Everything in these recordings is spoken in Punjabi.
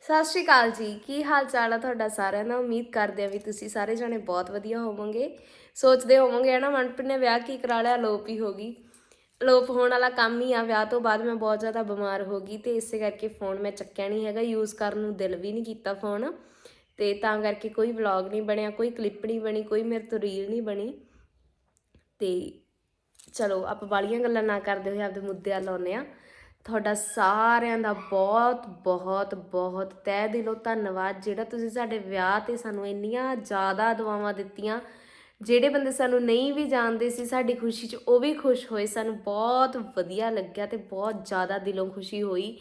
ਸਤਿ ਸ਼੍ਰੀ ਅਕਾਲ ਜੀ। ਕੀ ਹਾਲ ਚਾਲ ਆ ਤੁਹਾਡਾ ਸਾਰਿਆਂ ਦਾ? ਉਮੀਦ ਕਰਦੇ ਆ ਵੀ ਤੁਸੀਂ ਸਾਰੇ ਜਣੇ ਬਹੁਤ ਵਧੀਆ ਹੋਵੋਗੇ। ਸੋਚਦੇ ਹੋਵੋਗੇ ਨਾ ਮਨਪ੍ਰੀਤ ਨੇ ਵਿਆਹ ਕੀ ਕਰਾ ਲਿਆ? ਲੋਪ ਹੀ ਹੋ ਗਈ। ਲੋਪ ਹੋਣ ਵਾਲਾ ਕੰਮ ਹੀ ਆ। ਵਿਆਹ ਤੋਂ ਬਾਅਦ ਮੈਂ ਬਹੁਤ ਜ਼ਿਆਦਾ ਬਿਮਾਰ ਹੋ ਗਈ ਤੇ ਇਸੇ ਕਰਕੇ ਫੋਨ ਮੈਂ ਚੱਕਿਆ ਨਹੀਂ ਹੈਗਾ। ਯੂਜ਼ ਕਰਨ ਨੂੰ ਦਿਲ ਵੀ ਨਹੀਂ ਕੀਤਾ ਫੋਨ। ਤੇ ਤਾਂ ਕਰਕੇ ਕੋਈ ਵਲੌਗ ਨਹੀਂ ਬਣਿਆ, ਕੋਈ ਕਲਿੱਪ ਨਹੀਂ ਬਣੀ, ਕੋਈ ਮੇਰੇ ਤੋਂ ਰੀਲ ਨਹੀਂ ਬਣੀ। ਤੇ ਚਲੋ, ਆਪਾਂ ਬਾਲੀਆਂ ਗੱਲਾਂ ਨਾ ਕਰਦੇ ਹੋਏ ਆਪਦੇ ਮੁੱਦੇ ਆ ਲਾਉਨੇ ਆ। ਤੁਹਾਡਾ ਸਾਰਿਆਂ ਦਾ ਬਹੁਤ ਬਹੁਤ ਬਹੁਤ ਤਹਿ ਦਿਲੋਂ ਧੰਨਵਾਦ। ਜਿਹੜਾ ਤੁਸੀਂ ਸਾਡੇ ਵਿਆਹ ਤੇ ਸਾਨੂੰ ਇੰਨੀਆਂ ਜ਼ਿਆਦਾ ਦੁਆਵਾਂ ਦਿੱਤੀਆਂ, ਜਿਹੜੇ ਬੰਦੇ ਸਾਨੂੰ ਨਹੀਂ ਵੀ ਜਾਣਦੇ ਸੀ ਸਾਡੀ ਖੁਸ਼ੀ 'ਚ, ਉਹ ਵੀ ਖੁਸ਼ ਹੋਏ। ਸਾਨੂੰ ਬਹੁਤ ਵਧੀਆ ਲੱਗਿਆ ਤੇ ਬਹੁਤ ਜ਼ਿਆਦਾ ਦਿਲੋਂ ਖੁਸ਼ੀ ਹੋਈ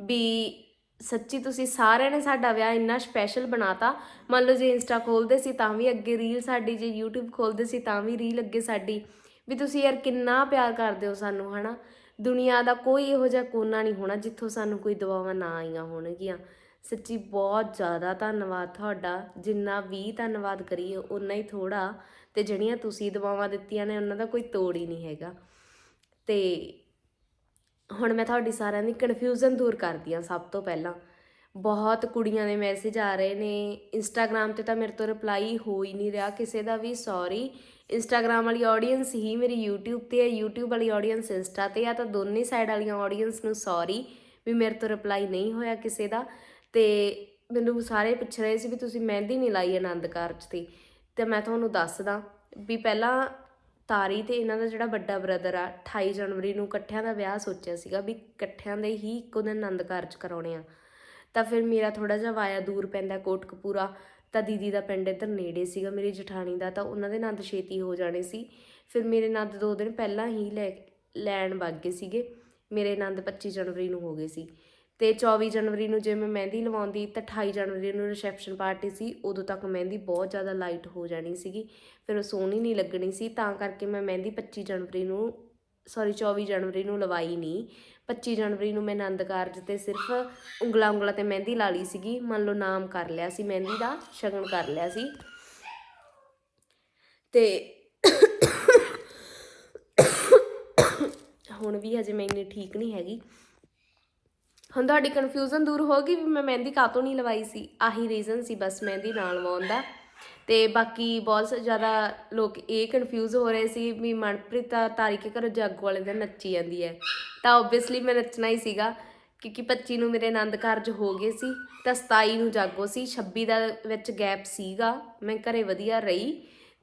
ਵੀ ਸੱਚੀ ਤੁਸੀਂ ਸਾਰਿਆਂ ਨੇ ਸਾਡਾ ਵਿਆਹ ਇੰਨਾ ਸਪੈਸ਼ਲ ਬਣਾਤਾ। ਮੰਨ ਲਓ ਜੇ ਇੰਸਟਾ ਖੋਲਦੇ ਸੀ ਤਾਂ ਵੀ ਅੱਗੇ ਰੀਲ ਸਾਡੀ, ਜੇ YouTube ਖੋਲਦੇ ਸੀ ਤਾਂ ਵੀ ਰੀਲ ਅੱਗੇ ਸਾਡੀ। ਵੀ ਤੁਸੀਂ ਯਾਰ ਕਿੰਨਾ ਪਿਆਰ ਕਰਦੇ ਹੋ ਸਾਨੂੰ, ਹਨਾ? ਦੁਨੀਆ ਦਾ ਕੋਈ ਇਹੋ ਜਿਹਾ ਕੋਨਾ ਨਹੀਂ ਹੋਣਾ ਜਿੱਥੋਂ ਸਾਨੂੰ ਕੋਈ ਦਵਾਵਾਂ ਨਾ ਆਈਆਂ ਹੋਣਗੀਆਂ। ਸੱਚੀ ਬਹੁਤ ਜ਼ਿਆਦਾ ਧੰਨਵਾਦ ਤੁਹਾਡਾ, ਜਿੰਨਾ ਵੀ ਧੰਨਵਾਦ ਕਰੀਏ ਉਨਾ ਹੀ ਥੋੜਾ ਤੇ ਜਿਹੜੀਆਂ ਤੁਸੀਂ ਦਵਾਵਾਂ ਦਿੱਤੀਆਂ ਨੇ, ਉਹਨਾਂ ਦਾ ਕੋਈ ਤੋੜ ਹੀ ਨਹੀਂ ਹੈਗਾ। ਤੇ ਹੁਣ ਮੈਂ ਤੁਹਾਡੀ ਸਾਰਿਆਂ ਦੀ ਕਨਫਿਊਜ਼ਨ ਦੂਰ ਕਰਦੀ ਹਾਂ ਸਭ ਤੋਂ ਪਹਿਲਾਂ। ਬਹੁਤ ਕੁੜੀਆਂ ਦੇ ਮੈਸੇਜ ਆ ਰਹੇ ਨੇ। ਇੰਸਟਾਗ੍ਰam ਤੇ ਤਾਂ ਮੇਰੇ ਤੋਂ ਰਿਪਲਾਈ ਹੋ ਹੀ ਨਹੀਂ ਰਿਹਾ ਕਿਸੇ ਦਾ ਵੀ ਸੌਰੀ ਇੰਸਟਾਗ੍ਰam ਵਾਲੀ ਆਡੀਅנס ਹੀ ਮੇਰੀ YouTube ਤੇ ਹੈ, YouTube ਵਾਲੀ ਆਡੀਅנס ਇੰਸਟਾ ਤੇ ਆ ਤਾਂ ਦੋਨੇ ਸਾਈਡ ਵਾਲੀਆਂ ਆਡੀਅנס ਨੂੰ ਸੌਰੀ ਵੀ ਮੇਰੇ ਤੋਂ ਰਿਪਲਾਈ ਨਹੀਂ ਹੋਇਆ ਕਿਸੇ ਦਾ। ਤੇ ਮੈਨੂੰ ਸਾਰੇ ਪੁੱਛ ਰਹੇ ਸੀ ਵੀ ਤੁਸੀਂ ਮਹਿੰਦੀ ਨਹੀਂ ਲਾਈ ਆਨੰਦ ਕਾਰਜ ਤੇ। ਤੇ ਮੈਂ ਤੁਹਾਨੂੰ ਦੱਸਦਾ ਵੀ ਪਹਿਲਾਂ ਤਾਰੀ ਤੇ ਇਹਨਾਂ ਦਾ ਜਿਹੜਾ ਵੱਡਾ ਬ੍ਰਦਰ ਆ 28 ਜਨਵਰੀ ਨੂੰ ਇਕੱਠਿਆਂ ਦਾ ਵਿਆਹ ਸੋਚਿਆ ਸੀਗਾ ਵੀ ਇਕੱਠਿਆਂ ਦੇ ਹੀ ਇੱਕੋ ਦਿਨ ਆਨੰਦ ਕਾਰਜ ਕਰਾਉਣੇ ਆ। ਤਾਂ ਫਿਰ ਮੇਰਾ ਥੋੜਾ ਜਿਹਾ ਵਾਇਆ ਦੂਰ ਪੈਂਦਾ ਕੋਟਕਪੂਰਾ। ਤਾਂ ਦੀਦੀ ਦਾ ਪਿੰਡ ਇੱਧਰ ਨੇੜੇ ਸੀਗਾ, ਮੇਰੀ ਜਠਾਣੀ ਦਾ, ਤਾਂ ਉਹਨਾਂ ਦੇ ਨੰਦ ਛੇਤੀ ਹੋ ਜਾਣੇ ਸੀ। ਫਿਰ ਮੇਰੇ ਨੰਦ ਦੋ ਦਿਨ ਪਹਿਲਾਂ ਹੀ ਲੈ, ਲੈਣ ਵਗ ਗਏ ਸੀਗੇ। ਮੇਰੇ ਨੰਦ 25 ਜਨਵਰੀ ਨੂੰ ਹੋ ਗਏ ਸੀ। ਤੇ 24 ਜਨਵਰੀ ਨੂੰ ਜੇ ਮੈਂ ਮਹਿੰਦੀ ਲਵਾਉਂਦੀ, ਤਾਂ 28 ਜਨਵਰੀ ਨੂੰ ਰਿਸੈਪਸ਼ਨ ਪਾਰਟੀ ਸੀ, ਉਦੋਂ ਤੱਕ ਮਹਿੰਦੀ ਬਹੁਤ ਜ਼ਿਆਦਾ ਲਾਈਟ ਹੋ ਜਾਣੀ ਸੀਗੀ। ਫਿਰ ਉਹ ਸੋਹਣੀ ਨਹੀਂ ਲੱਗਣੀ ਸੀ, ਤਾਂ ਕਰਕੇ ਮੈਂ ਮਹਿੰਦੀ 25 ਜਨਵਰੀ ਨੂੰ ਸੌਰੀ 24 ਜਨਵਰੀ ਨੂੰ ਲਵਾਈ ਨਹੀਂ। 25 ਜਨਵਰੀ ਨੂੰ ਮੈਂ ਆਨੰਦ ਕਾਰਜ ਤੇ ਸਿਰਫ ਉਂਗਲਾਂ ਉਂਗਲਾਂ ਤੇ ਮਹਿੰਦੀ ਲਾ ਲਈ ਸੀਗੀ। ਮੰਨ ਲਓ ਨਾਮ ਕਰ ਲਿਆ ਸੀ, ਮਹਿੰਦੀ ਦਾ ਸ਼ਗਨ ਕਰ ਲਿਆ ਸੀ। ਤੇ ਹੁਣ ਵੀ ਹਜੇ ਮੈਂ ਇੰਨੀ ਠੀਕ ਨਹੀਂ ਹੈਗੀ। ਹੁਣ ਤੁਹਾਡੀ ਕਨਫਿਊਜ਼ਨ ਦੂਰ ਹੋ ਗਈ ਵੀ ਮੈਂ ਮਹਿੰਦੀ ਕਾਤੋਂ ਨਹੀਂ ਲਵਾਈ ਸੀ? ਆਹੀ ਰੀਜ਼ਨ ਸੀ ਬਸ ਮਹਿੰਦੀ ਨਾ ਲਵਾਉਣ ਦਾ। ਤੇ ਬਾਕੀ ਬਹੁਤ ਜ਼ਿਆਦਾ ਲੋਕ ਇਹ ਕਨਫਿਊਜ਼ ਹੋ ਰਹੇ ਸੀ ਵੀ ਮਨਪ੍ਰੀਤ ਤਾਂ ਤਾਰੀ ਘਰੋਂ ਜਾਗੋ ਵਾਲੇ ਦਿਨ ਨੱਚੀ ਜਾਂਦੀ ਹੈ। ਤਾਂ ਆਬਵੀਅਸਲੀ ਮੈਂ ਨੱਚਣਾ ਹੀ ਸੀਗਾ, ਕਿਉਂਕਿ 25 ਨੂੰ ਮੇਰੇ ਆਨੰਦ ਕਾਰਜ ਹੋ ਗਏ ਸੀ, ਤਾਂ 27 ਨੂੰ ਜਾਗੋ ਸੀ 26 ਦਾ ਵਿੱਚ ਗੈਪ ਸੀਗਾ, ਮੈਂ ਘਰੇ ਵਧੀਆ ਰਹੀ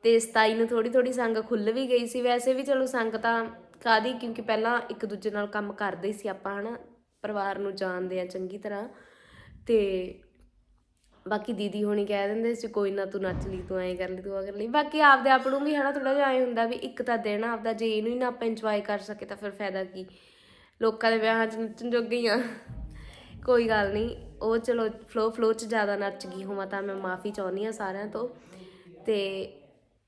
ਤੇ 27 ਨੂੰ ਥੋੜੀ ਥੋੜੀ ਸੰਗ ਖੁੱਲ ਵੀ ਗਈ ਸੀ। ਵੈਸੇ ਵੀ ਚਲੋ ਸੰਗ ਤਾਂ ਕਾਦੀ ਕਿਉਂਕਿ ਪਹਿਲਾਂ ਇੱਕ ਦੂਜੇ ਨਾਲ ਕੰਮ ਕਰਦੇ ਸੀ ਆਪਾਂ ਹਨਾ, ਪਰਿਵਾਰ ਨੂੰ ਜਾਣਦੇ ਆ ਚੰਗੀ ਤਰ੍ਹਾਂ ਤੇ ਬਾਕੀ ਦੀਦੀ ਹੋਣੀ ਕਹਿ ਦਿੰਦੇ ਸੀ, ਕੋਈ ਨਾ ਤੂੰ ਨੱਚ ਲਈ, ਤੂੰ ਐਂ ਕਰ ਲਈ, ਤੂੰ ਆ ਕਰ ਲਈ। ਬਾਕੀ ਆਪਦੇ ਆਪ ਨੂੰ ਵੀ ਹਨਾ ਥੋੜਾ ਜਿਹਾ ਐ ਹੁੰਦਾ ਵੀ ਇੱਕ ਤਾਂ ਦਿਨ ਆਪਦਾ ਜੇ ਇਹਨੂੰ ਹੀ ਨਾ ਆਪਾਂ ਇੰਜੋਏ ਕਰ ਸਕੇ ਤਾਂ ਫਿਰ ਫਾਇਦਾ ਕੀ? ਲੋਕਾਂ ਦੇ ਵਿਆਹਾਂ 'ਚ ਨੱਚਣ ਜੋਗੇ ਹੀ ਆ। ਕੋਈ ਗੱਲ ਨਹੀਂ, ਉਹ ਚਲੋ ਫਲੋ ਫਲੋ 'ਚ ਜ਼ਿਆਦਾ ਨੱਚ ਗਈ ਹੋਵਾਂ ਤਾਂ ਮੈਂ ਮਾਫੀ ਚਾਹੁੰਦੀ ਆ ਸਾਰਿਆਂ ਤੋਂ। ਤੇ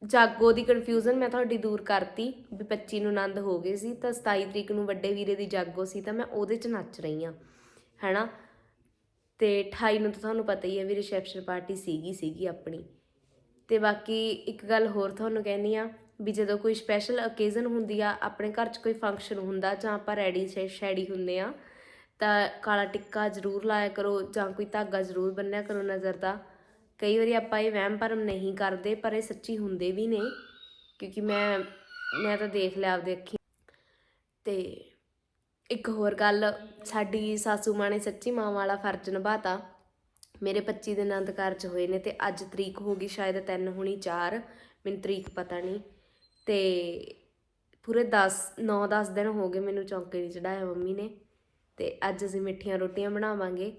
ਜਾਗੋ ਦੀ ਕਨਫਿਊਜ਼ਨ ਮੈਂ ਤੁਹਾਡੀ ਦੂਰ ਕਰਤੀ ਵੀ 25 ਨੂੰ ਆਨੰਦ ਹੋ ਗਏ ਸੀ, ਤਾਂ 27 ਤਰੀਕ ਨੂੰ ਵੱਡੇ ਵੀਰੇ ਦੀ ਜਾਗੋ ਸੀ ਤਾਂ ਮੈਂ ਉਹਦੇ 'ਚ ਨੱਚ ਰਹੀ ਆ ਹੈਨਾ? ਤੇ 28 ਨੂੰ ਤਾਂ ਤੁਹਾਨੂੰ ਪਤਾ ਹੀ ਹੈ ਵੀ ਰਿਸੈਪਸ਼ਨ ਪਾਰਟੀ ਸੀਗੀ ਸੀਗੀ ਆਪਣੀ। ਤੇ ਬਾਕੀ ਇੱਕ ਗੱਲ ਹੋਰ ਤੁਹਾਨੂੰ ਕਹਿਣੀ ਆ ਵੀ ਜਦੋਂ ਕੋਈ ਸਪੈਸ਼ਲ ਓਕੇਜ਼ਨ ਹੁੰਦੀ ਆ, ਆਪਣੇ ਘਰ 'ਚ ਕੋਈ ਫੰਕਸ਼ਨ ਹੁੰਦਾ ਜਾਂ ਆਪਾਂ ਰੈਡੀ ਸ਼ੈਡੀ ਹੁੰਦੇ ਆ, ਤਾਂ ਕਾਲਾ ਟਿੱਕਾ ਜ਼ਰੂਰ ਲਾਇਆ ਕਰੋ ਜਾਂ ਕੋਈ ਧਾਗਾ ਜ਼ਰੂਰ ਬੰਨਿਆ ਕਰੋ ਨਜ਼ਰ ਦਾ। ਕਈ ਵਾਰੀ ਆਪਾਂ ਇਹ ਵਹਿਮ ਭਰਮ ਨਹੀਂ ਕਰਦੇ, ਪਰ ਇਹ ਸੱਚੀ ਹੁੰਦੇ ਵੀ ਨੇ, ਕਿਉਂਕਿ ਮੈਂ ਮੈਂ ਤਾਂ ਦੇਖ ਲਿਆ ਆਪਦੇ ਅੱਖੀ। ਤੇ ਇੱਕ ਹੋਰ ਗੱਲ, ਸਾਡੀ ਸਾਸੂ ਮਾਂ ਨੇ ਸੱਚੀ ਮਾਂ ਵਾਲਾ ਫਰਜ਼ ਨਿਭਾਤਾ। ਮੇਰੇ 25 ਦਿਨ ਆਨੰਦ ਕਾਰਜ ਹੋਏ ਨੇ ਤੇ ਅੱਜ ਤਰੀਕ ਹੋ ਗਈ ਸ਼ਾਇਦ 3 ਹੋਣੀ 4 ਮੈਨੂੰ ਤਰੀਕ ਪਤਾ ਨਹੀਂ। ਤੇ ਪੂਰੇ 10 9-10 ਦਿਨ ਹੋ ਗਏ ਮੈਨੂੰ ਚੌਂਕੇ ਨਹੀਂ ਚੜਾਇਆ ਮੰਮੀ ਨੇ। ਤੇ ਅੱਜ ਅਸੀਂ ਮਿੱਠੀਆਂ ਰੋਟੀਆਂ ਬਣਾਵਾਂਗੇ।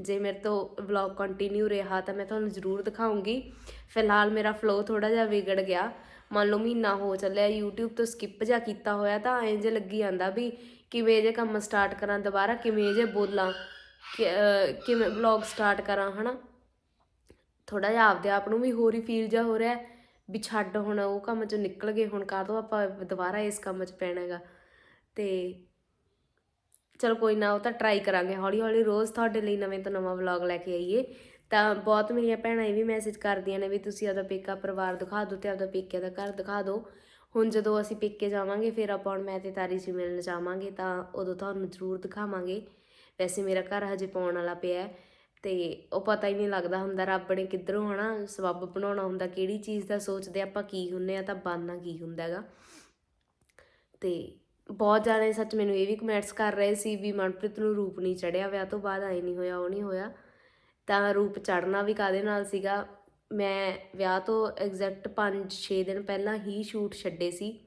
ਜੇ ਮੇਰੇ ਤੋਂ ਵਲੌਗ ਕੰਟੀਨਿਊ ਰਿਹਾ ਤਾਂ ਮੈਂ ਤੁਹਾਨੂੰ ਜ਼ਰੂਰ ਦਿਖਾਉਂਗੀ। ਫਿਲਹਾਲ ਮੇਰਾ ਫਲੋ ਥੋੜਾ ਜਿਹਾ ਵਿਗੜ ਗਿਆ। ਮੰਨ ਲਓ ਮਹੀਨਾ ਹੋ ਚੱਲਿਆ, YouTube ਤੋਂ ਸਕਿਪ ਜਾ ਕੀਤਾ ਹੋਇਆ ਤਾਂ ਐਂ ਜੇ ਲੱਗੀ ਜਾਂਦਾ ਵੀ ਕਿਵੇਂ ਜੇ ਕੰਮ ਸਟਾਰਟ ਕਰਾਂ ਦੁਬਾਰਾ, ਕਿਵੇਂ ਜੇ ਬੋਲਾਂ, ਕਿ- ਕਿਵੇਂ ਵਲੌਗ ਸਟਾਰਟ ਕਰਾਂ, ਹਨਾ? ਥੋੜਾ ਜਿਹਾ ਆਪਦੇ ਆਪ ਨੂੰ ਵੀ ਹੋਰ ਹੀ ਫੀਲ ਜਾ ਹੋ ਰਿਹਾ ਵੀ ਛੱਡ ਹੁਣ ਉਹ ਕੰਮ ਚੋਂ ਨਿਕਲ ਗਏ, ਹੁਣ ਕਾਹਤੋਂ ਆਪਾਂ ਦੁਬਾਰਾ ਇਸ ਕੰਮ 'ਚ ਪੈਣਾਗਾ ਤੇ ਚਲੋ ਕੋਈ ਨਾ, ਉਹ ਤਾਂ ਟਰਾਈ ਕਰਾਂਗੇ। ਹੌਲੀ ਹੌਲੀ ਰੋਜ਼ ਤੁਹਾਡੇ ਲਈ ਨਵੇਂ ਤੋਂ ਨਵਾਂ ਵਲੌਗ ਲੈ ਕੇ ਆਈਏ। ਤਾਂ ਬਹੁਤ ਮੇਰੀਆਂ ਭੈਣਾਂ ਇਹ ਵੀ ਮੈਸੇਜ ਕਰਦੀਆਂ ਨੇ ਵੀ ਤੁਸੀਂ ਆਪਦਾ ਪੇਕਾ ਪਰਿਵਾਰ ਦਿਖਾ ਦਿਓ ਤੇ ਆਪਦਾ ਪੇਕਿਆਂ ਦਾ ਘਰ ਦਿਖਾ ਦਿਓ। ਹੁਣ ਜਦੋਂ ਅਸੀਂ ਪੇਕੇ ਜਾਵਾਂਗੇ, ਫਿਰ ਆਪਾਂ ਮੈਂ ਤੇ ਤਾਰੀ ਜੀ ਮਿਲਣ ਜਾਵਾਂਗੇ ਤਾਂ ਉਦੋਂ ਤੁਹਾਨੂੰ ਜ਼ਰੂਰ ਦਿਖਾਵਾਂਗੇ। ਵੈਸੇ ਮੇਰਾ ਘਰ ਹਜੇ ਪਾਉਣ ਵਾਲਾ ਪਿਆ ਹੈ ਤੇ ਉਹ ਪਤਾ ਹੀ ਨਹੀਂ ਲੱਗਦਾ ਹੁੰਦਾ ਰੱਬ ਨੇ ਕਿੱਧਰੋਂ ਹਨਾ ਸਬੱਬ ਬਣਾਉਣਾ ਹੁੰਦਾ, ਕਿਹੜੀ ਚੀਜ਼ ਦਾ ਸੋਚਦੇ ਆਪਾਂ ਕੀ ਹੁੰਨੇ ਆ ਤਾਂ ਬਣਨਾ ਕੀ ਹੁੰਦਾ ਹੈਗਾ। ਤੇ ਬਹੁਤ ਜਾਣੇ ਸੱਚ ਮੈਨੂੰ ਇਹ ਵੀ ਕਮੈਂਟਸ ਕਰ ਰਹੇ ਸੀ ਵੀ ਮਨਪ੍ਰੀਤ ਨੂੰ ਰੂਪ ਨਹੀਂ ਚੜਿਆ ਵਿਆਹ ਤੋਂ ਬਾਅਦ ਆਏ ਨਹੀਂ ਹੋਇਆ, ਉਹ ਨਹੀਂ ਹੋਇਆ। ਤਾਂ ਰੂਪ ਚੜਨਾ ਵੀ ਕਾਦੇ ਨਾਲ ਸੀਗਾ? ਮੈਂ ਵਿਆਹ ਤੋਂ ਐਗਜ਼ੈਕਟ 5-6 ਦਿਨ ਪਹਿਲਾਂ ਹੀ ਸ਼ੂਟ ਛੱਡੇ ਸੀ।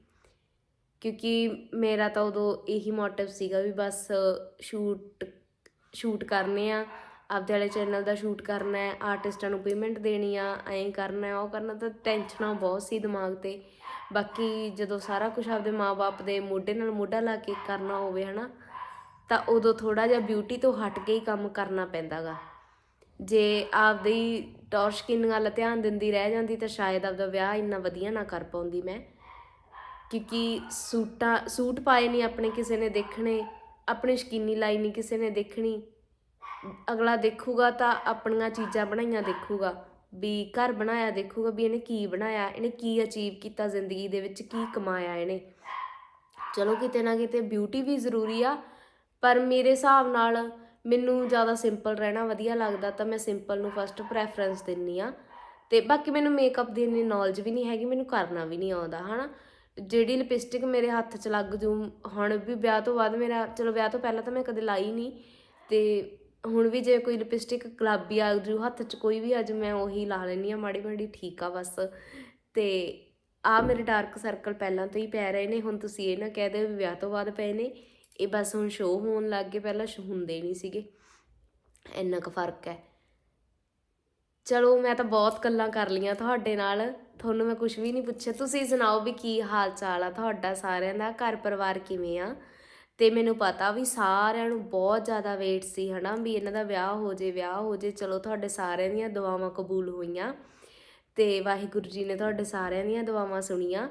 ਕਿਉਂਕਿ ਮੇਰਾ ਤਾਂ ਉਦੋਂ ਇਹੀ ਮੋਟਿਵ ਸੀਗਾ ਵੀ ਬਸ ਸ਼ੂਟ ਸ਼ੂਟ ਕਰਨੇ ਆ। ਆਪਦੇ ਵਾਲੇ ਚੈਨਲ ਦਾ ਸ਼ੂਟ ਕਰਨਾ ਹੈ ਆਰਟਿਸਟਾਂ ਨੂੰ ਪੇਮੈਂਟ ਦੇਣੀ ਆ ਐਂ ਕਰਨਾ ਹੈ, ਉਹ ਕਰਨਾ ਤਾਂ ਟੈਨਸ਼ਨਾਂ ਬਹੁਤ ਸੀ ਦਿਮਾਗ ਤੇ। ਬਾਕੀ ਜਦੋਂ ਸਾਰਾ ਕੁਝ ਆਪਦੇ ਮਾਪੇ ਦੇ ਮੋਢੇ ਨਾਲ ਮੋਢਾ ਲਾ ਕੇ ਕਰਨਾ ਹੋਵੇ ਹਨਾ ਤਾਂ ਉਦੋਂ ਥੋੜਾ ਜਿਹਾ ਬਿਊਟੀ ਤੋਂ ਹਟ ਕੇ ਹੀ ਕੰਮ ਕਰਨਾ ਪੈਂਦਾਗਾ। ਜੇ ਆਪਦੀ ਟੌਰ ਸਕਿਨ ਵੱਲ ਧਿਆਨ ਦਿੰਦੀ ਰਹਿ ਜਾਂਦੀ ਤਾਂ ਸ਼ਾਇਦ ਆਪਦਾ ਵਿਆਹ ਇੰਨਾ ਵਧੀਆ ਨਾ ਕਰ ਪਾਉਂਦੀ ਮੈਂ। ਕਿਉਂਕਿ ਸੂਟਾਂ, ਸੂਟ ਪਾਏ ਨਹੀਂ ਆਪਣੇ ਕਿਸੇ ਨੇ ਦੇਖਣੇ, ਆਪਣੀ ਸ਼ਕੀਨੀ ਲਾਈ ਨਹੀਂ ਕਿਸੇ ਨੇ ਦੇਖਣੀ। ਅਗਲਾ ਦੇਖੂਗਾ ਤਾਂ ਆਪਣੀਆਂ ਚੀਜ਼ਾਂ ਬਣਾਈਆਂ ਦੇਖੂਗਾ, ਵੀ ਘਰ ਬਣਾਇਆ ਦੇਖੂਗਾ, ਵੀ ਇਹਨੇ ਕੀ ਬਣਾਇਆ, ਇਹਨੇ ਕੀ ਅਚੀਵ ਕੀਤਾ ਜ਼ਿੰਦਗੀ ਦੇ ਵਿੱਚ, ਕੀ ਕਮਾਇਆ ਇਹਨੇ। ਚਲੋ ਕਿਤੇ ਨਾ ਕਿਤੇ ਬਿਊਟੀ ਵੀ ਜ਼ਰੂਰੀ ਆ, ਪਰ ਮੇਰੇ ਹਿਸਾਬ ਨਾਲ ਮੈਨੂੰ ਜ਼ਿਆਦਾ ਸਿੰਪਲ ਰਹਿਣਾ ਵਧੀਆ ਲੱਗਦਾ ਤਾਂ ਮੈਂ ਸਿੰਪਲ ਨੂੰ ਫਸਟ ਪ੍ਰੈਫਰੈਂਸ ਦਿੰਨੀ ਆ। ਤੇ ਬਾਕੀ ਮੈਨੂੰ ਮੇਕਅਪ ਦੀ ਇੰਨੀ ਨੌਲੇਜ ਵੀ ਨਹੀਂ ਹੈਗੀ, ਮੈਨੂੰ ਕਰਨਾ ਵੀ ਨਹੀਂ ਆਉਂਦਾ, ਹਨਾ? ਜਿਹੜੀ ਲਿਪਸਟਿਕ ਮੇਰੇ ਹੱਥ 'ਚ ਲੱਗ ਜੂ, ਹੁਣ ਵੀ ਵਿਆਹ ਤੋਂ ਬਾਅਦ ਮੇਰਾ, ਚਲੋ ਵਿਆਹ ਤੋਂ ਪਹਿਲਾਂ ਤਾਂ ਮੈਂ ਕਦੇ ਲਾਈ ਨਹੀਂ। ਤੇ ਹੁਣ ਵੀ ਜੇ ਕੋਈ ਲਿਪਸਟਿਕ ਗੁਲਾਬੀ ਆ ਜੂ, ਹੱਥ 'ਚ ਕੋਈ ਵੀ ਅੱਜ ਮੈਂ ਉਹੀ ਲਾ ਲੈਣੀ ਆ, ਮਾੜੀ ਮਾੜੀ, ਠੀਕ ਆ ਬਸ। ਤੇ ਆ ਮੇਰੇ ਡਾਰਕ ਸਰਕਲ ਪਹਿਲਾਂ ਤੋਂ ਹੀ ਪੈ ਰਹੇ ਨੇ, ਹੁਣ ਤੁਸੀਂ ਇਹ ਨਾ ਕਹਿ ਦਿਓ ਵੀ ਵਿਆਹ ਤੋਂ ਬਾਅਦ ਪਏ ਨੇ। ਇਹ ਬਸ ਹੁਣ ਸ਼ੋਅ ਹੋਣ ਲੱਗ ਗਏ, ਪਹਿਲਾਂ ਸ਼ੋ ਹੁੰਦੇ ਨਹੀਂ ਸੀਗੇ। ਇੰਨਾ ਕੁ ਫ਼ਰਕ ਹੈ। ਚਲੋ, ਮੈਂ ਤਾਂ ਬਹੁਤ ਗੱਲਾਂ ਕਰ ਲੀਆਂ ਤੁਹਾਡੇ ਨਾਲ। ਤੁਹਾਨੂੰ ਮੈਂ ਕੁਝ ਵੀ ਨਹੀਂ ਪੁੱਛਿਆ। ਤੁਸੀਂ ਸੁਣਾਓ ਵੀ ਕੀ ਹਾਲ ਚਾਲ ਆ ਤੁਹਾਡਾ ਸਾਰਿਆਂ ਦਾ? ਘਰ ਪਰਿਵਾਰ ਕਿਵੇਂ ਆ? ਤੇ ਮੈਨੂੰ ਪਤਾ ਵੀ ਸਾਰਿਆਂ ਨੂੰ ਬਹੁਤ ਜ਼ਿਆਦਾ ਵੇਟ ਸੀ, ਹਨਾ? ਵੀ ਇਹਨਾਂ ਦਾ ਵਿਆਹ ਹੋ ਜੇ, ਵਿਆਹ ਹੋ ਜੇ। ਚਲੋ, ਤੁਹਾਡੇ ਸਾਰਿਆਂ ਦੀਆਂ ਦੁਆਵਾਂ ਕਬੂਲ ਹੋਈਆਂ। ਤੇ ਵਾਹਿਗੁਰੂ ਜੀ ਨੇ ਤੁਹਾਡੇ ਸਾਰਿਆਂ ਦੀਆਂ ਦੁਆਵਾਂ ਸੁਣੀਆਂ।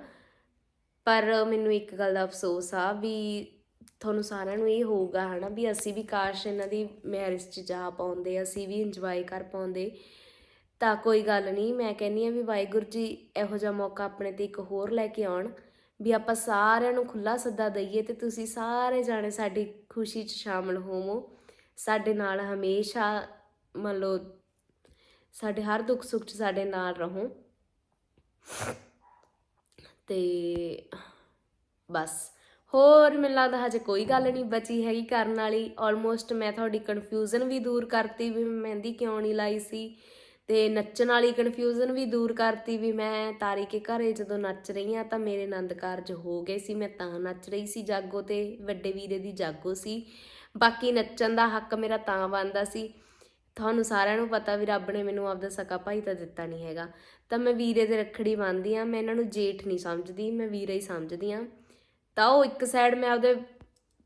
ਪਰ ਮੈਨੂੰ ਇੱਕ ਗੱਲ ਦਾ ਅਫਸੋਸ ਆ ਵੀ ਤੁਹਾਨੂੰ ਸਾਰਿਆਂ ਨੂੰ ਇਹ ਹੋਊਗਾ ਹਨਾ ਵੀ ਅਸੀਂ ਵੀ ਕਾਸ਼ ਇਹਨਾਂ ਦੀ ਮੈਰਿਜ 'ਚ ਜਾ ਪਾਉਂਦੇ, ਅਸੀਂ ਵੀ ਇੰਜੋਏ ਕਰ ਪਾਉਂਦੇ। ਤਾਂ ਕੋਈ ਗੱਲ ਨਹੀਂ, ਮੈਂ ਕਹਿੰਨੀ ਆ ਵੀ ਵਾਹਿਗੁਰੂ ਜੀ ਇਹੋ ਜਿਹਾ ਮੌਕਾ ਆਪਣੇ ਤੇ ਇੱਕ ਹੋਰ ਲੈ ਕੇ ਆਉਣ ਵੀ ਆਪਾਂ ਸਾਰਿਆਂ ਨੂੰ ਖੁੱਲਾ ਸੱਦਾ ਦਈਏ ਤੇ ਤੁਸੀਂ ਸਾਰੇ ਜਾਣੇ ਸਾਡੀ ਖੁਸ਼ੀ 'ਚ ਸ਼ਾਮਲ ਹੋਵੋ। ਸਾਡੇ ਨਾਲ ਹਮੇਸ਼ਾ ਮੰਨ ਲਓ ਸਾਡੇ ਹਰ ਦੁੱਖ ਸੁੱਖ 'ਚ ਸਾਡੇ ਨਾਲ ਰਹੋ। ਤੇ ਬਸ। ਹੋਰ ਮੈਨੂੰ ਲੱਗਦਾ ਹਜੇ ਕੋਈ ਗੱਲ ਨਹੀਂ ਬਚੀ ਹੈਗੀ ਕਰਨ ਵਾਲੀ। ਆਲਮੋਸਟ ਮੈਂ ਤੁਹਾਡੀ ਕਨਫਿਊਜ਼ਨ ਵੀ ਦੂਰ ਕਰਤੀ ਵੀ ਮਹਿੰਦੀ ਕਿਉਂ ਨਹੀਂ ਲਾਈ ਸੀ ਤੇ ਨੱਚਣ ਵਾਲੀ ਕਨਫਿਊਜ਼ਨ ਵੀ ਦੂਰ ਕਰਤੀ ਵੀ ਮੈਂ ਤਾਰੀ ਕੇ ਘਰੇ ਜਦੋਂ ਨੱਚ ਰਹੀ ਆ ਤਾਂ ਮੇਰੇ ਆਨੰਦ ਕਾਰਜ ਹੋ ਗਏ ਸੀ, ਮੈਂ ਤਾਂ ਨੱਚ ਰਹੀ ਸੀ ਜਾਗੋ ਤੇ, ਵੱਡੇ ਵੀਰੇ ਦੀ ਜਾਗੋ ਸੀ। ਬਾਕੀ ਨੱਚਣ ਦਾ ਹੱਕ ਮੇਰਾ ਤਾਂ ਬਣਦਾ ਸੀ। ਤੁਹਾਨੂੰ ਸਾਰਿਆਂ ਨੂੰ ਪਤਾ ਵੀ ਰੱਬ ਨੇ ਮੈਨੂੰ ਆਪਦਾ ਸਕਾ ਭਾਈ ਤਾਂ ਦਿੱਤਾ ਨਹੀਂ ਹੈਗਾ। ਤਾਂ ਮੈਂ ਵੀਰੇ ਦੇ ਰੱਖੜੀ ਬੰਨਦੀ ਆ ਮੈਂ ਇਹਨਾਂ ਨੂੰ ਜੇਠ ਨਹੀਂ ਸਮਝਦੀ, ਮੈਂ ਵੀਰੇ ਹੀ ਸਮਝਦੀ ਆ ਤਾਂ ਉਹ ਇੱਕ ਸਾਈਡ ਮੈਂ ਆਪਦੇ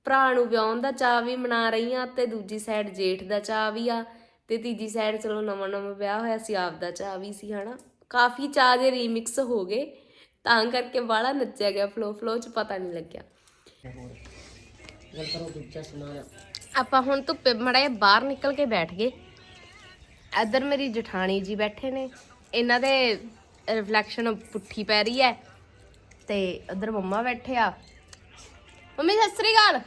ਭਰਾ ਨੂੰ ਵਿਆਹੁਣ ਦਾ ਚਾਅ ਵੀ ਮਨਾ ਰਹੀ ਆ ਤੇ ਦੂਜੀ ਸਾਈਡ ਜੇਠ ਦਾ ਚਾਹ ਵੀ ਆ ਤੇ ਤੀਜੀ ਸਾਈਡ ਚਲੋ ਨਵਾਂ ਨਵਾਂ ਵਿਆਹ ਹੋਇਆ ਸੀ, ਆਪ ਦਾ ਚਾਅ ਵੀ ਸੀ, ਹਨਾ? ਕਾਫੀ ਚਾਅ ਦੇ ਰੀਮਿਕਸ ਹੋ ਗਏ, ਤਾਂ ਕਰਕੇ ਬਾਹਲਾ ਨੱਚਿਆ ਗਿਆ ਫਲੋ ਫਲੋ ਚ ਪਤਾ ਨਹੀਂ ਲੱਗਿਆ। ਆਪਾਂ ਹੁਣ ਧੁੱਪੇ ਮੜਾ ਬਾਹਰ ਨਿਕਲ ਕੇ ਬੈਠ ਗਏ। ਇੱਧਰ ਮੇਰੀ ਜਠਾਣੀ ਜੀ ਬੈਠੇ ਨੇ, ਇਹਨਾਂ ਦੇ ਰਿਫਲੈਕਸ਼ਨ ਪੁੱਠੀ ਪੈ ਰਹੀ ਹੈ ਤੇ ਉਧਰ ਮੰਮਾ ਬੈਠੇ ਆ। ਮੰਮੀ ਸਤਿ ਸ੍ਰੀ ਅਕਾਲ।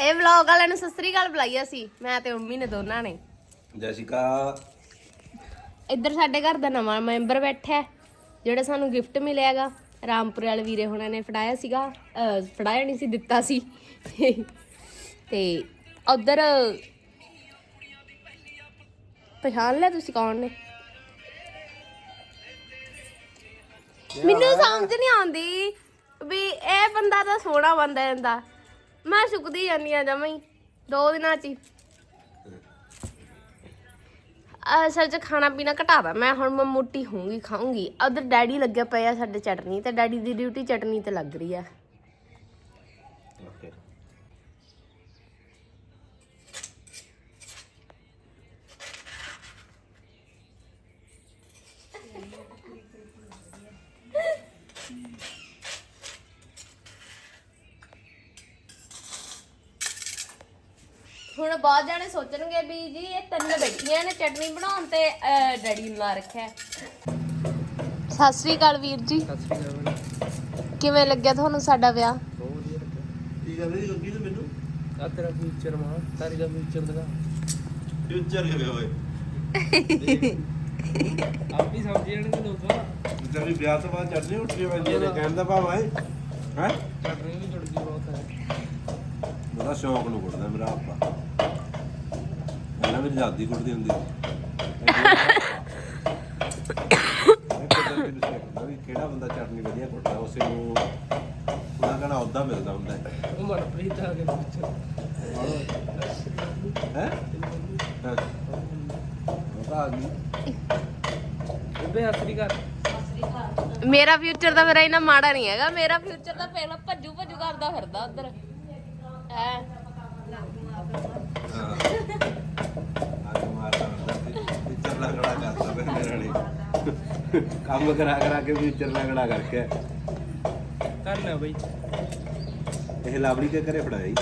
ਇਹ ਵਲੌਗ ਵਾਲਿਆਂ ਨੂੰ ਸਤਿ ਸ੍ਰੀ ਅਕਾਲ ਬੁਲਾਈਆ ਸੀ ਮੈਂ ਤੇ ਮੰਮੀ ਨੇ ਦੋਨਾਂ ਨੇ। ਜੈਸਿਕਾ। ਇੱਧਰ ਸਾਡੇ ਘਰ ਦਾ ਨਵਾਂ ਮੈਂਬਰ ਬੈਠਾ ਹੈ ਜਿਹੜਾ ਸਾਨੂੰ ਗਿਫਟ ਮਿਲਿਆਗਾ। ਰਾਮਪੁਰ ਵਾਲੇ ਵੀਰੇ ਹੁਣਾਂ ਨੇ ਫੜਾਇਆ ਸੀਗਾ। ਅਹ, ਫੜਾਇਆ ਨਹੀਂ ਸੀ ਦਿੱਤਾ ਸੀ। ਤੇ ਉਧਰ ਪਛਾਣ ਲਿਆ ਤੁਸੀਂ ਕੌਣ ਨੇ? ਮੈਨੂੰ ਸਮਝ ਨਹੀਂ ਆਉਂਦੀ ਵੀ ਇਹ ਬੰਦਾ ਤਾਂ ਸੋਹਣਾ ਬੰਦਾ ਜਾਂਦਾ ਮੈਂ ਸੁੱਕਦੀ ਜਾਂਦੀ ਆ ਜਮਾਂ ਹੀ, ਦੋ ਦਿਨਾਂ ਚ ਹੀ। ਅਸਲ 'ਚ ਖਾਣਾ ਪੀਣਾ ਘਟਾਵਾ ਮੈਂ, ਹੁਣ ਮੈਂ ਮੋਟੀ ਹੋਊਂਗੀ, ਖਾਊਂਗੀ। ਉਧਰ ਡੈਡੀ ਲੱਗਿਆ ਪਿਆ ਸਾਡੇ ਚਟਨੀ ਤੇ, ਡੈਡੀ ਦੀ ਡਿਊਟੀ ਚਟਨੀ ਤੇ ਲੱਗ ਰਹੀ ਆ। ਬਹੁਤ ਜਾਣੇ ਸੋਚਣਗੇ ਵੀ ਜੀ ਇਹ ਤਿੰਨ ਬੈਠੀਆਂ ਨੇ ਚਟਨੀ ਬਣਾਉਣ ਤੇ ਅਹ, ਡੈਡੀ ਨੂੰ ਲਾ ਰੱਖਿਆ। ਹੈ। ਸਤਿ ਸ੍ਰੀ ਅਕਾਲ ਵੀਰ ਜੀ। ਕਿਵੇਂ ਲੱਗਿਆ ਤੁਹਾਨੂੰ ਸਾਡਾ ਵਿਆਹ? ਕੀ ਗੱਲ ਨਹੀਂ ਲੱਗੀ ਤੇ ਮੈਨੂੰ? ਆ ਤੇਰਾ ਫਿਊਚਰ ਮਾਂ ਤਾਰੀ ਦਾ ਫਿਊਚਰ ਦਿਖਾ। ਫਿਊਚਰ ਕਿਵੇਂ ਹੋਏ? ਆਪ ਹੀ ਸਮਝ ਜਾਣਗੇ ਲੋਕ। ਜਿੱਦਾਂ ਵੀ ਵਿਆਹ ਤੋਂ ਬਾਅਦ ਚੜਨੀ ਉੱਠੀ ਪੈਂਦੀ ਨੇ ਕਹਿਣ ਦਾ ਭਾਵ ਹੈ ਹੈ? ਚਟਨੀ ਵੀ ਜੁੜ ਗਈ ਬਹੁਤ ਹੈ। ਮੇਰਾ ਸ਼ੌਂਕ ਨੂੰ ਕੁੱਟਦਾ ਮੇਰਾ ਆਪਾ। ਪਹਿਲਾਂ ਮੇਰੀ ਦਾਦੀ ਕੁੱਟਦੀ ਹੁੰਦੀ ਸੀ। ਕਿਹੜਾ ਬੰਦਾ ਚਟਨੀ ਵਧੀਆ ਕੁੱਟਦਾ ਉਸੇ ਨੂੰ ਉਹਨਾਂ ਕਹਣਾ ਉਹਦਾ ਮਿਲਦਾ ਹੁੰਦਾ ਹੈ। ਉਹ ਮਨਪ੍ਰੀਤ ਆ ਕੇ ਫਿਊਚਰ ਹੈ? ਉਹ ਤਾਂ ਆ ਗਈ। ਬੇਬੇ ਅਸਰੀ ਕਰ ਮੇਰਾ ਫਿਊਚਰ ਤਾਂ ਮੇਰਾ ਇੰਨਾ ਮਾੜਾ ਨਹੀਂ ਹੈਗਾ। ਮੇਰਾ ਫਿਊਚਰ ਤਾਂ ਪਹਿਲਾਂ ਭੱਜੂ ਭੱਜੂ ਕਰਦਾ ਫਿਰਦਾ ਉਧਰ। ਹਾਂ ਆਗ ਮਾਰਦਾ ਹੁੰਦਾ ਸੀ ਟੀਚਰ ਲੰਗੜਾ ਕਰਦਾ ਫਿਰ ਮੇਰੇ ਨੇ ਕੰਮ ਕਰਾ ਕਰਾ ਕੇ ਟੀਚਰ ਲੰਗੜਾ ਕਰਕੇ। ਕਰ ਲੈ ਬਈ। ਇਹ ਲਾਵੜੀ ਕੇ ਘਰੇ ਜੀ।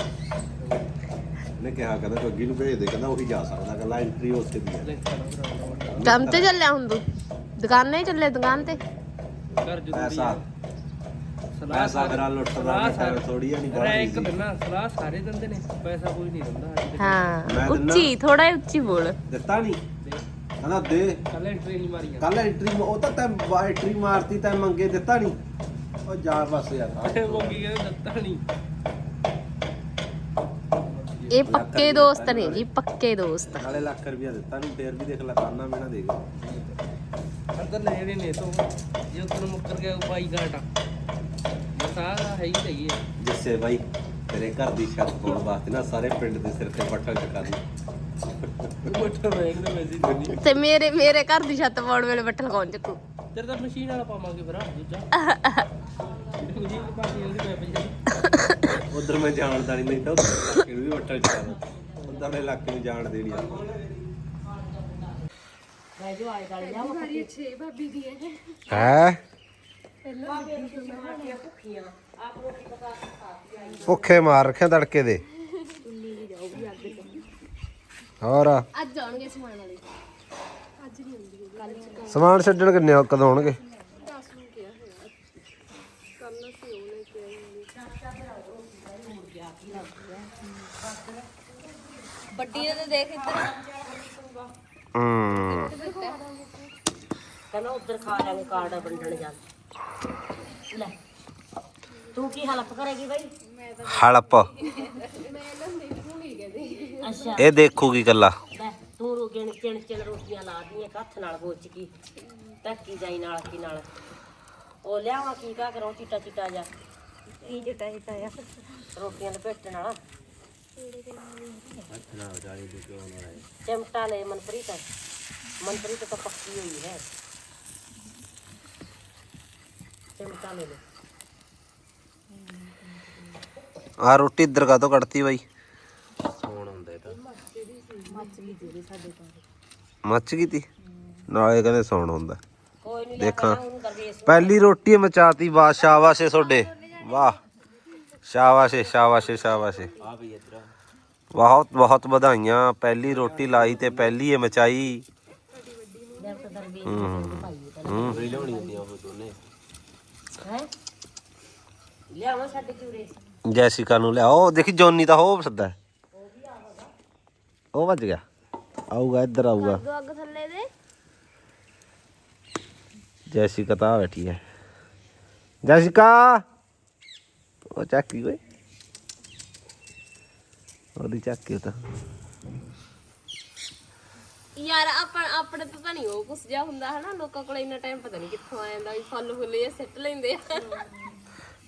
ਨੇ ਕਿਹਾ ਕਹਿੰਦਾ ਤੂੰ ਅੱਗੀ ਨੂੰ ਭੇਜ ਦੇ ਕਹਿੰਦਾ ਉਹੀ ਜਾ ਸਕਦਾ ਕਹਿੰਦਾ ਐਂਟਰੀ ਉੱਥੇ ਦੀ ਹੈ ਕੰਮ ਤੇ ਚੱਲਿਆ ਹੁਣ ਤੂੰ? ਦੁਕਾਨ ਨਹੀਂ ਚੱਲੇ ਦੁਕਾਨ ਤੇ? ਕਰ ਜਰੂਰੀ ਪੈਸਾ। ਪੈਸਾ ਮੇਰਾ ਲੁੱਟਦਾ ਨਹੀਂ ਥੋੜੀ ਨਹੀਂ ਰੈਂਕ ਬਾਹਰ ਦਿੰਨਾ ਸਲਾਹ ਸਾਰੇ ਦਿੰਦੇ ਨੇ ਪੈਸਾ ਕੋਈ ਨਹੀਂ ਦਿੰਦਾ। ਦੇ ਹਾਂ ਦਿੰਦਾ। ਉੱਚੀ ਥੋੜਾ ਉੱਚੀ ਬੋਲ। ਦਿੱਤਾ ਨਹੀਂ। ਕਹਿੰਦਾ ਦੇ। ਕੱਲ ਐਂਟਰੀ ਨਹੀਂ ਮਾਰੀਆਂ। ਕੱਲ ਐਂਟਰੀ ਉਹ ਤਾਂ ਤੈਂ ਐਂਟਰੀ ਮਾਰਤੀ ਤੈਂ ਮੰਗੇ ਦਿੱਤਾ ਨਹੀਂ। ਉਹ ਜਾ ਬਸ ਯਾਰ ਮੰਗੀ ਕਹਿੰਦੇ ਦਿੱਤਾ ਨਹੀਂ। ਇਹ ਪੱਕੇ ਦੋਸਤ ਨੇ ਜੀ ਪੱਕੇ ਦੋਸਤ। ਨਾਲੇ ਲੱਖ ਰੁਪਇਆ ਦਿੱਤਾ ਨਹੀਂ ਫੇਰ ਵੀ ਦੇਖ ਲੈ ਕਾਨਾ ਮੈਣਾ ਦੇ ਗਿਆ ਅੰਦਰ ਲੈ ਰਹੇ ਨੇ ਤੋਂ। ਜੇ ਉਤਨ ਮੁੱਕਰ ਗਿਆ ਉਹ ਬਾਈ ਘਾਟਾ ਮਸਾ ਹੈ ਹੀ ਸਹੀ ਹੈ। ਜਿੱਸੇ ਬਾਈ ਤੇਰੇ ਘਰ ਦੀ ਛੱਤ ਪਾਉਣ ਵਾਸਤੇ ਨਾ ਸਾਰੇ ਪਿੰਡ ਦੇ ਸਿਰ ਤੇ ਪੱਠਾ ਚੁਕਾ ਦੀ। ਮੈਸੇਜ ਦਿੰਦੀ ਤੇ ਮੇਰੇ ਮੇਰੇ ਘਰ ਦੀ ਛੱਤ ਪਾਉਣ ਵੇਲੇ ਬੱਠਲ ਕੌਣ ਚੱਕੂ? ਤੇਰੇ ਤਾਂ ਮਸ਼ੀਨ ਵਾਲਾ ਪਾਵਾਂਗੇ ਫਿਰ ਦੂਜਾ। ਉਧਰ ਮੈਂ ਜਾਣਦਾ ਨਹੀਂ ਨਹੀਂ ਤਾਂ ਉੱਧਰ ਵੀ ਪੱਠਾ ਚੁਕਾ ਦੋ ਉਧਰ ਦੇ ਇਲਾਕੇ ਨੂੰ ਜਾਣ ਦੇਣੀ ਆਪਾਂ ਮੈਂ ਜੋ ਆਏ ਗਾਲੇ ਲਿਆਓ ਹੈ ਭੁੱਖੇ ਮਾਰ ਰੱਖਿਆ ਤੜਕੇ ਦੇ। ਹੋਰ? ਅੱਜ ਆਉਣਗੇ ਸਮਾਨ ਵਾਲੇ। ਸਮਾਨ ਛੱਡਣ ਕਿੰਨੇ ਕਦੋਂ ਆਉਣਗੇ ਵੱਡੀ ਨੇ ਤਾਂ ਦੇਖ ਇੱਧਰ। ਹੂੰ। ਕਹਿੰਦਾ ਉਧਰ ਖਾ ਲਾਂਗੇ ਕਾਰਡ ਵੰਡਣ ਜਾ ਲੈ ਤੂੰ ਕੀ ਹਲਪ ਕਰੇਗੀ ਬਾਈ? ਹਲਪ। ਅੱਛਾ ਇਹ ਦੇਖੂਗੀ ਕੱਲਾ। ਲੈ ਤੂੰ ਰੋ ਗਿਣ ਚਿਣ ਚਿਣ ਰੋਟੀਆਂ ਲਾ ਦੀ ਇੱਕ ਹੱਥ ਨਾਲ ਗੋਚ ਕੀ ਟੱਕੀ ਜਾਈ ਨਾਲ ਕੀ ਨਾਲ। ਉਹ ਲਿਆਵਾਂ ਕੀ ਕਾ ਕਰੋ ਚਿੱਟਾ ਚਿੱਟਾ ਜਾ ਕੀ ਚਿੱਟਾ ਚਿੱਟਾ ਆ ਰੋਟੀਆਂ ਲਪੇਟਣ ਵਾਲਾ। ਚਮਟਾ ਲੈ ਮਨਪ੍ਰੀਤ। ਮਨਪ੍ਰੀਤ ਤਾਂ ਪੱਕੀ ਹੋਈ ਹੈ। ਚਮਟਾ ਲੈ ਲੈ। ਆ ਰੋਟੀ ਇੱਧਰ ਕਾ ਤੋਂ ਕੱਢਤੀ ਬਾਈ? ਇਹ ਮੱਚ ਗਈ ਤੀ? ਨਾਲੇ ਕਹਿੰਦੇ ਸੌਣ ਹੁੰਦਾ। ਕੋਈ ਨਹੀਂ ਦੇਖਾਂ। ਪਹਿਲੀ ਰੋਟੀ ਮਚਾਤੀ ਵਾਹ ਸ਼ਾਬਾਸ਼ ਏ ਤੁਹਾਡੇ। ਵਾਹ। ਸ਼ਾਬਾਸ਼ ਏ ਸ਼ਾਬਾਸ਼ ਏ ਸ਼ਾਬਾਸ਼ ਏ। ਬਹੁਤ ਬਹੁਤ ਵਧਾਈਆਂ। ਪਹਿਲੀ ਰੋਟੀ ਲਾਈ ਤੇ ਪਹਿਲੀ ਏ ਮਚਾਈ। ਹੂੰ। ਲਿਆਵਾਂ ਸਾਡੇ ਚੂਰੇ। ਜੈਸਿਕਾ ਨੂੰ ਲਿਆ ਉਹ ਦੇਖੀ ਜੋਨੀ ਤਾਂ ਹੋ ਸੱਦਾ। ਉਹ ਵੱਜ ਗਿਆ। ਆਊਗਾ ਇੱਧਰ ਆਊਗਾ। ਅੱਗ ਥੱਲੇ ਦੇ। ਜੈਸਿਕਾ ਤਾਂ ਬੈਠੀ ਹੈ। ਜੈਸਿਕਾ ਉਹ ਚੱਕੀ ਓਏ। ਉਹਦੀ ਚੱਕੀ ਤਾਂ। ਯਾਰ ਆਪਣ ਆਪਣੇ ਤੋਂ ਤਾਂ ਨਹੀਂ ਉਹ ਕੁਛ ਜਿਹਾ ਹੁੰਦਾ ਹਨਾ? ਲੋਕਾਂ ਕੋਲ ਇੰਨਾ ਟਾਈਮ ਪਤਾ ਨਹੀਂ ਕਿੱਥੋਂ ਆ ਜਾਂਦਾ ਵੀ ਫੁੱਲ ਫੁੱਲ ਜਾਂ ਸਿੱਟ ਲੈਂਦੇ ਆ।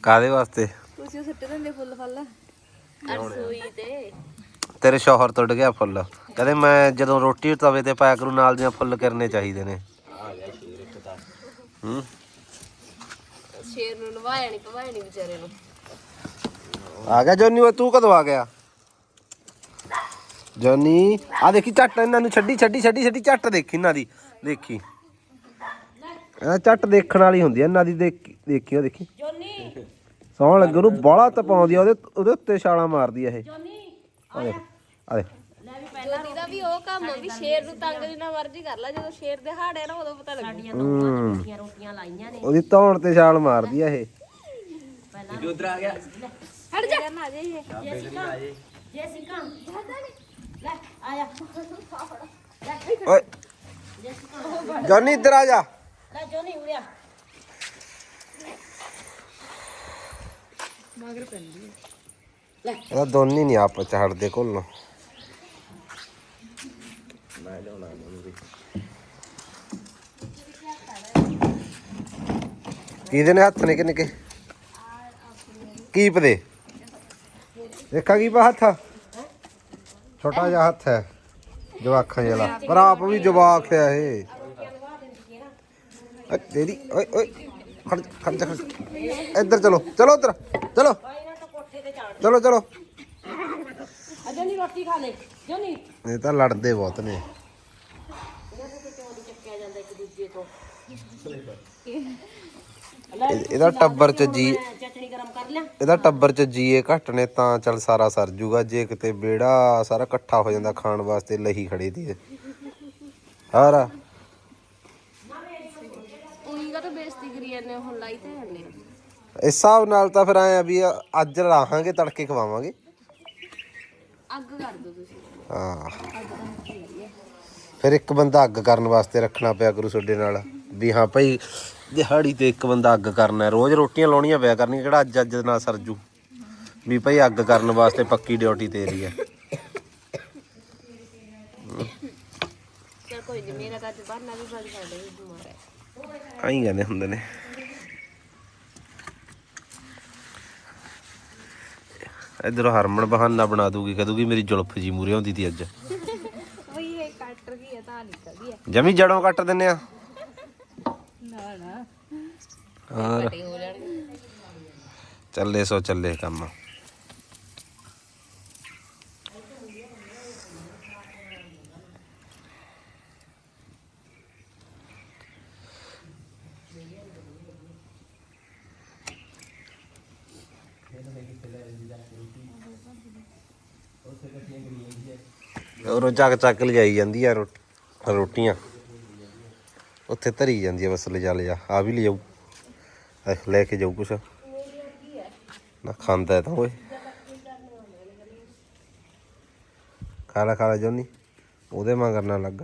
ਕਾਦੇ ਵਾਸਤੇ? ਤੁਸੀਂ ਉਹ ਸਿੱਟ ਦਿੰਦੇ ਫੁੱਲ ਫੁੱਲ। ਅਰਸੋਈ ਤੇ। ਤੇਰੇ ਸ਼ੌਹਰ ਟੁੱਟ ਗਿਆ ਫੁੱਲ। ਕਹਿੰਦੇ ਮੈਂ ਜਦੋਂ ਰੋਟੀ ਤਵੇ ਤੇ ਪਾਇਆ ਕਰੂ ਨਾਲ ਦੀਆਂ ਫੁੱਲ ਕਰਨੇ ਚਾਹੀਦੇ ਨੇ। ਹੂੰ। ਸ਼ੇਰ ਨੂੰ ਨਵਾਇਆ ਨਹੀਂ ਪਵਾਇਆ ਨਹੀਂ ਵਿਚਾਰੇ ਨੂੰ। ਆ ਗਿਆ ਜੋਨੀ ਤੂੰ ਕਦੋਂ ਆ ਗਿਆ? ਜੋਨੀ ਆ ਦੇਖੀ ਝੱਟ ਇਹਨਾਂ ਨੂੰ ਛੱਡੀ ਛੱਡੀ ਛੱਡੀ ਛੱਡੀ ਝੱਟ ਦੇਖੀ ਇਹਨਾਂ ਦੀ ਦੇਖੀ। ਇਹ ਝੱਟ ਦੇਖਣ ਵਾਲੀ ਹੁੰਦੀ ਆ ਇਹਨਾਂ ਦੀ ਦੇਖੀ ਦੇਖੀ ਉਹ ਦੇਖੀ। ਜੋਨੀ! ਸੌਣ ਲੱਗੇ ਉਹਨੂੰ ਬਾਹਲਾ ਤਪਾਉਂਦੀ ਆ ਉਹਦੇ ਉਹਦੇ ਉੱਤੇ ਛਾਲਾਂ ਮਾਰਦੀ ਆ ਇਹ। ਜੋਨੀ ਆ ਦੇਖ। ਆ ਲੈ ਜੋਤੀ ਦਾ ਵੀ ਉਹ ਕੰਮ ਆ ਵੀ ਸ਼ੇਰ ਨੂੰ ਤੰਗ ਜਿੰਨਾ ਮਰਜ਼ੀ ਕਰ ਲੈ ਜਦੋਂ ਸ਼ੇਰ ਦੇ ਹਾੜੇ ਨਾ ਉਦੋਂ ਪਤਾ ਲੱਗੂ। ਸਾਡੀਆਂ ਦੋਹਾਂ ਰੋਟੀਆਂ ਰੋਟੀਆਂ ਲਾਈਆਂ ਨੇ। ਉਹਦੀ ਧੌਣ ਤੇ ਛਾਲ ਮਾਰਦੀ ਆ ਇਹ। ਪਹਿਲਾਂ ਹਟ ਜਾ। ਨਾ ਜੇ ਇਹ ਜੇ ਸਿੱਕਾ ਲੈ ਆਇਆ ਓਏ। ਜੋਨੀ ਇੱਧਰ ਆ ਜਾ। ਲੈ ਜੋ ਉੜਿਆ ਇਹਦਾ ਦੋਨੀ ਨਹੀਂ ਆਪਸ ਚ ਹਟਦੇ ਕੋਲ ਕਿਹਦੇ ਨੇ ਹੱਥ ਨੇ ਕਿ ਨਿੱਕੇ? ਕੀਪ ਦੇ। ਦੇਖਾ ਕੀ ਪਾ ਹੱਥ? ਛੋਟਾ ਜਿਹਾ ਹੱਥ ਹੈ ਜਵਾਖਾਂ ਜਿਹਾ ਪਰ ਆਪ ਵੀ ਜਵਾਕ ਹੈ ਇਹ। ਓਏ ਤੇਰੀ ਓਏ ਓਏ ਖੜ ਖੜ ਜਾ। ਇੱਧਰ ਚਲੋ ਚਲੋ ਉੱਧਰ ਚਲੋ। ਚਲੋ ਚਲੋ। ਅਜੇ ਨਹੀਂ ਰੋਟੀ ਖਾ ਲੈ ਜੋ ਨਹੀਂ? ਇਹ ਤਾਂ ਲੜਦੇ ਬਹੁਤ ਨੇ। ਚੱਕਿਆ ਜਾਂਦਾ ਇੱਕ ਦੂਜੇ ਤੋਂ ਇਹ- ਇਹਦਾ ਟੱਬਰ ਚ ਜੀ ਚਟਣੀ ਗਰਮ ਕਰ ਲਿਆ। ਇਹਦਾ ਟੱਬਰ ਚ ਜੀਏ ਘੱਟ ਨੇ ਤਾਂ ਚੱਲ ਸਾਰਾ ਸਰ ਜੂਗਾ। ਜੇ ਕਿਤੇ ਬੇੜਾ ਸਾਰਾ ਇਕੱਠਾ ਹੋ ਜਾਂਦਾ ਖਾਣ ਵਾਸਤੇ ਲਹੀ ਖੜੇ ਦੀ ਹਾਰ? ਉਹੀ ਕਾ ਤਾਂ ਬੇਇੱਜ਼ਤੀ ਕਰੀ ਜਾਂਦੇ ਹੋ, ਹੁਣ ਲਾਈ ਤੇ ਜਾਂਦੇ ਹੋ। ਇਸ ਹਿਸਾਬ ਨਾਲ ਤਾਂ ਫਿਰ ਆਏ ਆ ਵੀ ਅੱਜ ਰਾਹਾਂਗੇ ਤੜਕੇ ਖਵਾਵਾਂਗੇ। ਅੱਗ ਕਰ ਦਿਓ ਤੁਸੀਂ। ਹਾਂ। ਫਿਰ ਇੱਕ ਬੰਦਾ ਅੱਗ ਕਰਨ ਵਾਸਤੇ ਰੱਖਣਾ ਪਿਆ ਕਰੂ ਤੁਹਾਡੇ ਨਾਲ। ਵੀ ਹਾਂ ਭਾਈ ਦਿਹਾੜੀ ਤੇ ਇੱਕ ਬੰਦਾ ਅੱਗ ਕਰਨਾ। ਰੋਜ਼ ਰੋਟੀਆਂ ਲਾਉਣੀਆਂ ਪਿਆ ਕਰਨੀਆਂ ਕਿਹੜਾ ਅੱਜ ਅੱਜ ਨਾਲ ਸਰਜੂ ਵੀ ਭਾਈ ਅੱਗ ਕਰਨ ਵਾਸਤੇ ਪੱਕੀ ਡਿਊਟੀ ਤੇਰੀ ਹੈ। ਕੋਈ ਨਹੀਂ ਮੇਰਾ ਤਾਂ ਅੱਜ ਬਾਹਰ ਵੀ ਬੰਦ ਸਾਡੇ ਵੀ ਬਿਮਾਰ ਹੈ ਆਈ ਕਹਿੰਦੇ ਹੁੰਦੇ ਨੇ। ਇਧਰ ਹਰਮਨ ਬਹਾਨਾ ਬਣਾ ਦੂਗੀ ਕਹਦੂਗੀ ਮੇਰੀ ਜੁਲਫ ਜੀ ਮੂਰੇ ਹੁੰਦੀ ਤੀ ਅੱਜ। ਵਈ ਇਹ ਕੱਟ ਰਹੀ ਹੈ ਤਾਂ ਨਿਕਲਦੀ ਹੈ ਜਮੀ ਜੜੋਂ ਕੱਟ ਦਿੰਨੇ ਆ? ਨਾ ਨਾ। ਹੋਰ ਚੱਲੇ ਸੋ ਚੱਲੇ ਕੰਮ। ਉਹ ਚੱਕ ਚੱਕ ਲਿਜਾਈ ਜਾਂਦੀ ਆ ਰੋਟ- ਰੋਟੀਆਂ। ਉੱਥੇ ਧਰੀ ਜਾਂਦੀ ਆ ਬਸ ਲਿਜਾ ਲਿਜਾ ਆ ਵੀ ਲਿਜਾਊ ਇਹ ਲੈ ਕੇ ਜਾਊ ਕੁਛ। ਨਾ ਖਾਂਦਾ ਹੈ ਤਾਂ ਓਏ। ਖਾਲਾ ਲੈ ਜੋਨੀ। ਉਹਦੇ ਮਗਰ ਨਾ ਲੱਗ